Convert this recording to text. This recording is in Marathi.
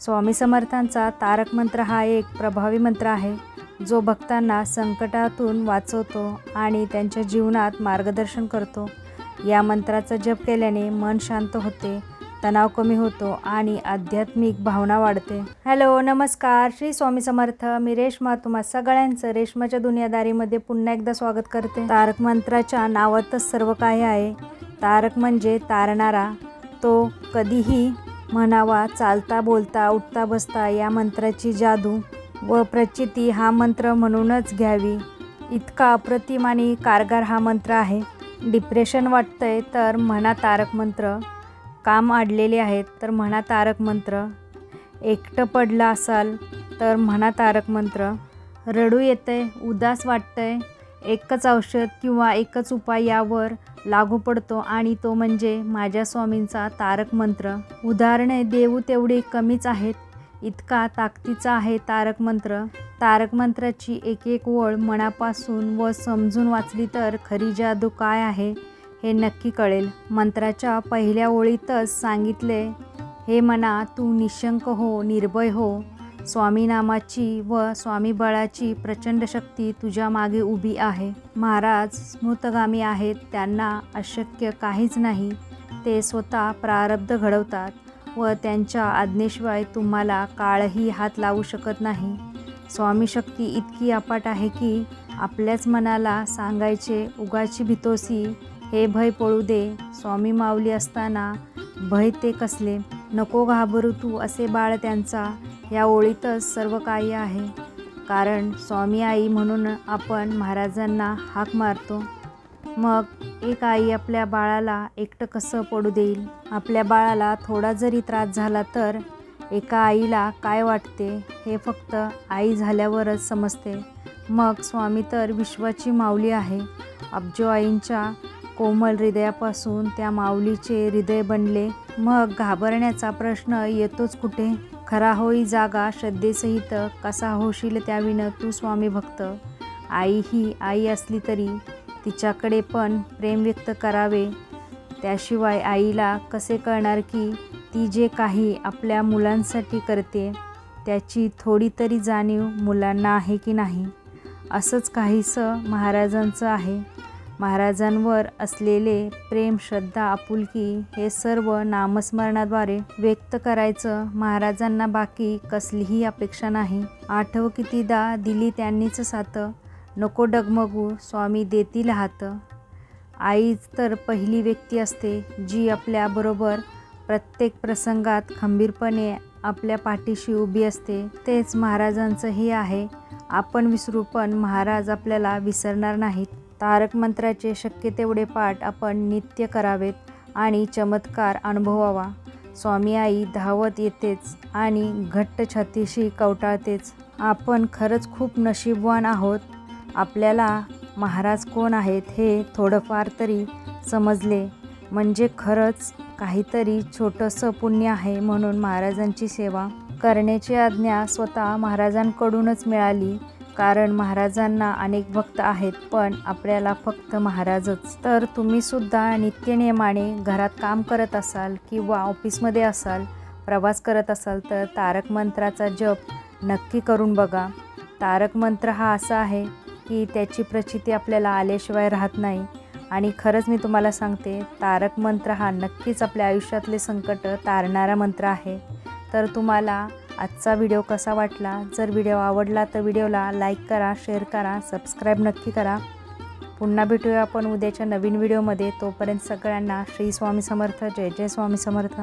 स्वामी समर्थांचा तारक मंत्र हा एक प्रभावी मंत्र आहे जो भक्तांना संकटातून वाचवतो आणि त्यांच्या जीवनात मार्गदर्शन करतो. या मंत्राचा जप केल्याने मन शांत होते तणाव कमी होतो आणि आध्यात्मिक भावना वाढते. हॅलो नमस्कार. श्री स्वामी समर्थ. मी रेश्मा तुम्हा सगळ्यांचं रेश्माच्या दुनियादारीमध्ये पुन्हा एकदा स्वागत करते. तारक मंत्राच्या नावातच सर्व काही आहे. तारक म्हणजे तारणारा. तो कधीही म्हणावा चालता बोलता उठता बसता या मंत्राची जादू व प्रचिती हा मंत्र म्हणूनच घ्यावी. इतका अप्रतिम आणि कारगर हा मंत्र आहे. डिप्रेशन वाटतंय तर म्हणा तारक मंत्र. काम अडलेले आहेत तर म्हणा तारक मंत्र. एकटं पडलं असाल तर म्हणा तारक मंत्र. रडू येतंय उदास वाटतंय एकच औषध किंवा एकच उपाय यावर लागू पडतो आणि तो म्हणजे माझ्या स्वामींचा तारक मंत्र. उदाहरणे देऊ तेवढी कमीच आहेत इतका ताकदीचा आहे तारक मंत्र. तारक मंत्राची एक एक ओळ मनापासून व समजून वाचली तर खरी जादू काय आहे हे नक्की कळेल. मंत्राच्या पहिल्या ओळीतच सांगितले हे मना तू निशंक हो निर्भय हो. स्वामीनामाची व स्वामीबळाची प्रचंड शक्ती तुझ्या मागे उभी आहे. महाराज स्मृतगामी आहेत त्यांना अशक्य काहीच नाही. ते स्वतः प्रारब्ध घडवतात व त्यांच्या आज्ञेशिवाय तुम्हाला काळही हात लावू शकत नाही. स्वामी शक्ती इतकी अपाट आहे की आपल्याच मनाला सांगायचे उगाची भितोसी हे भय पळू दे. स्वामी माऊली असताना भय ते कसले? नको घाबरू तू असे बाळ त्यांचा. या ओळीतच सर्व काही आहे. कारण स्वामी आई म्हणून आपण महाराजांना हाक मारतो. मग एक आई आपल्या बाळाला एकटं कसं पडू देईल? आपल्या बाळाला थोडा जरी त्रास झाला तर एका आईला काय वाटते? हे फक्त आई झाल्यावरच समजते. मग स्वामी तर विश्वाची माऊली आहे. अब्जो आईंच्या कोमल हृदयापासून त्या माऊलीचे हृदय बनले. मग घाबरण्याचा प्रश्न येतोच कुठे? खरा होई जागा श्रद्धेसहित कसा होशील त्याविनं तू स्वामी भक्त? आई ही आई असली तरी तिच्याकडे पण प्रेम व्यक्त करावे. त्याशिवाय आईला कसे कळणार की ती जे काही आपल्या मुलांसाठी करते त्याची थोडी तरी जाणीव मुलांना आहे की नाही? असंच काहीसं महाराजांचं आहे. महाराजांवर असलेले प्रेम श्रद्धा आपुलकी हे सर्व नामस्मरणाद्वारे व्यक्त करायचं महाराजांना बाकी कसलीही अपेक्षा नाही. आठव कितीदा दिली त्यांनीच साथ नको डगमगू स्वामी देतील हात. आईच तर पहिली व्यक्ती असते जी आपल्याबरोबर प्रत्येक प्रसंगात खंबीरपणे आपल्या पाठीशी उभी असते. तेच महाराजांचंही आहे आपण विसरू पण महाराज आपल्याला विसरणार नाहीत. तारक मंत्राचे शक्य तेवढे पाठ आपण नित्य करावेत आणि चमत्कार अनुभवावा. स्वामी आई धावत येतेच आणि घट्ट छातीशी कवटाळतेच. आपण खरंच खूप नशीबवान आहोत. आपल्याला महाराज कोण आहेत हे थोडंफार तरी समजले. म्हणजे खरंच काहीतरी छोटंसं पुण्य आहे म्हणून महाराजांची सेवा करण्याची आज्ञा स्वतः महाराजांकडूनच मिळाली. कारण महाराजांना अनेक भक्त आहेत पण आपल्याला फक्त महाराजच. तर तुम्ही सुद्धा नित्यनियमाने घरात काम करत असाल किंवा ऑफिसमध्ये असाल प्रवास करत असाल तर तारक मंत्राचा जप नक्की करून बघा. तारक मंत्र हा असा आहे की त्याची प्रचिती आपल्याला आल्याशिवाय राहत नाही. आणि खरंच मी तुम्हाला सांगते तारक मंत्र हा नक्कीच आपल्या आयुष्यातले संकट तारणारा मंत्र आहे. तर तुम्हाला आजचा व्हिडिओ कसा वाटला? जर व्हिडिओ आवडला तर व्हिडिओला लाईक करा शेअर करा सबस्क्राईब नक्की करा. पुन्हा भेटूया आपण उद्याच्या नवीन व्हिडिओमध्ये. तोपर्यंत सगळ्यांना श्री स्वामी समर्थ. जय जय स्वामी समर्थ.